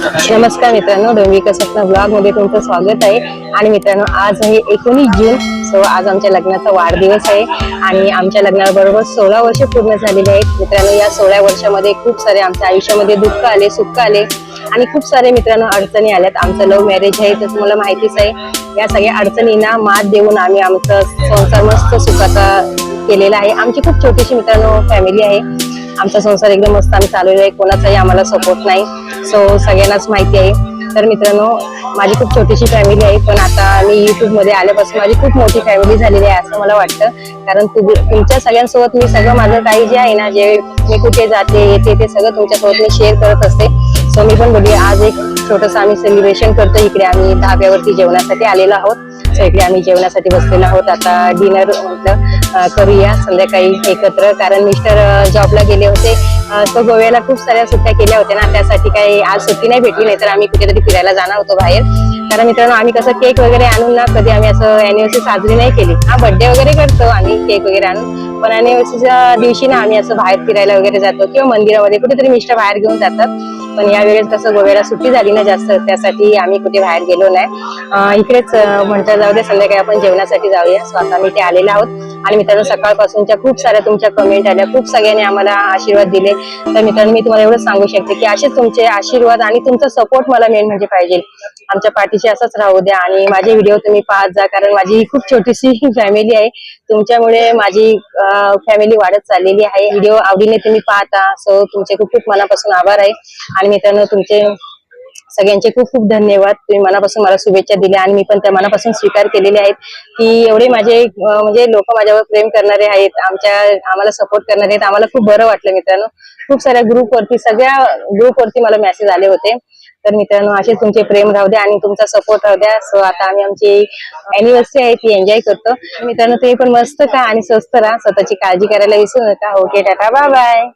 नमस्कार मित्रांनो डोंबिका स्वप्न ब्लॉगमध्ये तुमचं स्वागत आहे. आणि मित्रांनो आज आहे एकोणीस जून सो आज आमच्या लग्नाचा वाढदिवस आहे. आणि आमच्या लग्नाबरोबर सोळा वर्ष पूर्ण झालेले आहेत. मित्रांनो या सोळा वर्षामध्ये खूप सारे आमच्या आयुष्यामध्ये दुःख आले सुख आले. आणि खूप सारे मित्रांनो अडचणी आल्यात. आमचं लव्ह मॅरेज आहे तर मला माहितीच आहे. या सगळ्या अडचणींना मात देऊन आम्ही आमचा संसार मस्त सुखाचा केलेला आहे. आमची खूप छोटीशी मित्रांनो फॅमिली आहे. आमचा संसार एकदम मस्त आम्ही चालवलेला आहे. कोणाचाही आम्हाला सपोर्ट नाही. सो सगळ्यांनाच माहिती आहे. तर मित्रांनो माझी खूप छोटीशी फॅमिली आहे पण आता मी युट्यूबमध्ये आल्यापासून माझी खूप मोठी फॅमिली झालेली आहे असं मला वाटतं. कारण तुमच्या सगळ्यांसोबत मी सगळं माझं काही जे आहे ना जे मी कुठे जाते येते ते सगळं तुमच्यासोबत मी शेअर करत असते. सो मी पण बोलली आज एक छोटस आम्ही सेलिब्रेशन करतो इकडे आम्ही धाब्यावरती जेवणासाठी आलेलो आहोत. सो इकडे आम्ही जेवणासाठी बसलेलो आहोत. आता डिनर म्हटलं करूया संध्याकाळी एकत्र. कारण मिस्टर जॉबला गेले होते. तो गोव्याला खूप साऱ्या सुट्ट्या केल्या होत्या ना. त्यासाठी काही आज सुट्टी नाही भेटली नाही तर आम्ही कुठेतरी फिरायला जाणार होतो बाहेर. कारण मित्रांनो आम्ही कसं केक वगैरे आणून ना कधी आम्ही असं अॅनिव्हर्सरी साजरी नाही केली. हा बर्थडे वगैरे करतो आम्ही केक वगैरे आणून. पण अॅनिव्हर्सरीच्या दिवशी ना आम्ही असं बाहेर फिरायला वगैरे जातो किंवा मंदिरामध्ये कुठेतरी मिस्टर बाहेर घेऊन जातात. पण या वेळेस कसं गोव्याला सुट्टी झाली ना जास्त त्यासाठी आम्ही कुठे बाहेर गेलो नाही. इकडेच म्हणता जाऊ दे संध्याकाळी आपण जेवणासाठी जाऊया. स्वतः मी ते आलेलो आहोत. आणि मित्रांनो सकाळपासूनच्या खूप साऱ्या तुमच्या कमेंट आल्या. खूप सगळ्यांनी आम्हाला आशीर्वाद दिले. तर मित्रांनो मी तुम्हाला एवढं सांगू शकते की असेच तुमचे आशीर्वाद आणि तुमचा सपोर्ट मला मेन म्हणजे पाहिजे. आमच्या पाठीशी असंच राहू द्या आणि माझे व्हिडिओ तुम्ही पाहत जा कारण माझी ही खूप छोटीशी फॅमिली आहे. तुमच्यामुळे माझी फॅमिली वाढत चाललेली आहे. व्हिडिओ आवडीने तुम्ही पाहता. सो तुमचे खूप खूप मनापासून आभार आहे. आणि मित्रांनो तुमचे सगळ्यांचे खूप खूप धन्यवाद. तुम्ही मनापासून मला शुभेच्छा दिल्या आणि मी पण त्या मनापासून स्वीकार केलेले आहेत की एवढे माझे म्हणजे लोक माझ्यावर प्रेम करणारे आहेत आमच्या आम्हाला सपोर्ट करणारे आहेत. आम्हाला खूप बरं वाटलं मित्रांनो. खूप साऱ्या ग्रुपवरती सगळ्या ग्रुपवरती मला मेसेज आले होते. तर मित्रांनो असे तुमचे प्रेम राहू द्या आणि तुमचा सपोर्ट राहू द्या. सो आता आम्ही आमची अॅनिव्हर्सरी आहे ती एन्जॉय करतो. मित्रांनो तुम्ही पण मस्त का आणि स्वस्त राहा. स्वतःची काळजी करायला विसरू नका. ओके टाटा. Bye bye